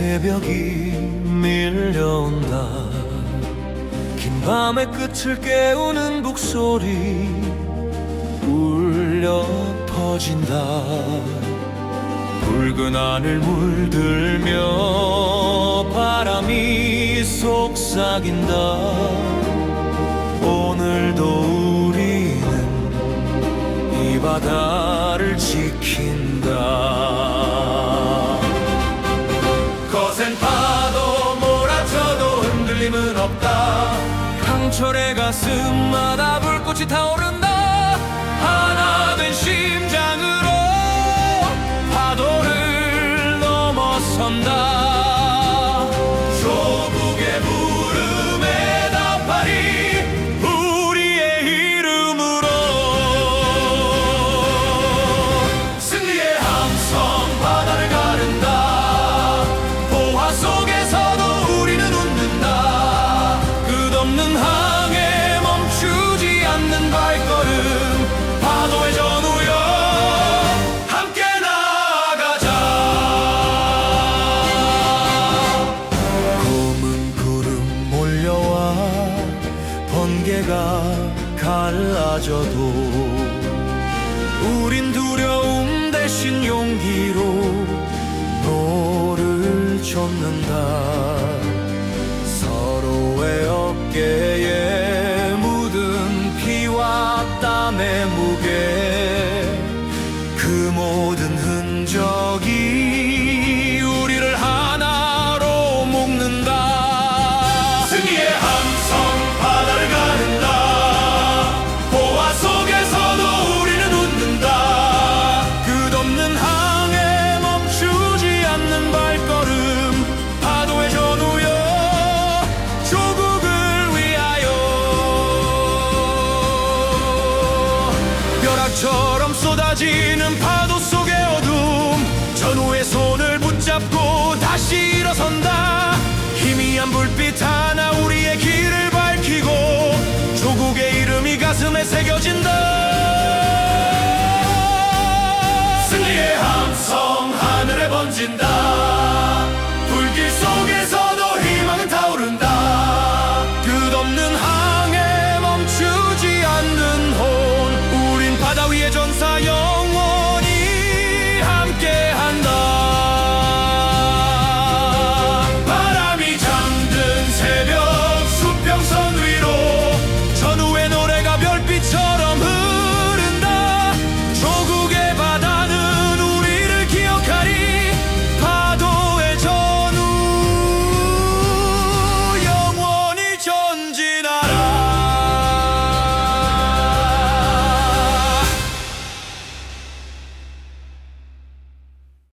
새벽이 밀려온다. 긴 밤의 끝을 깨우는 북소리 울려 퍼진다. 붉은 하늘 물들며 바람이 속삭인다. 오늘도 우리는 이 바다를 지킨다 없다. 강철의 가슴마다 불꽃이 타오른다. 하나 된 심 번개가 갈라져도 우린 두려움 대신 용기로 노를 젓는다 벼락처럼 쏟아지는 파도 속의 어둠. 전우의 손을 붙잡고 다시 일어선다. 희미한 불빛 하나 우리의 길을 밝히고 조국의 이름이 가슴에 새겨진다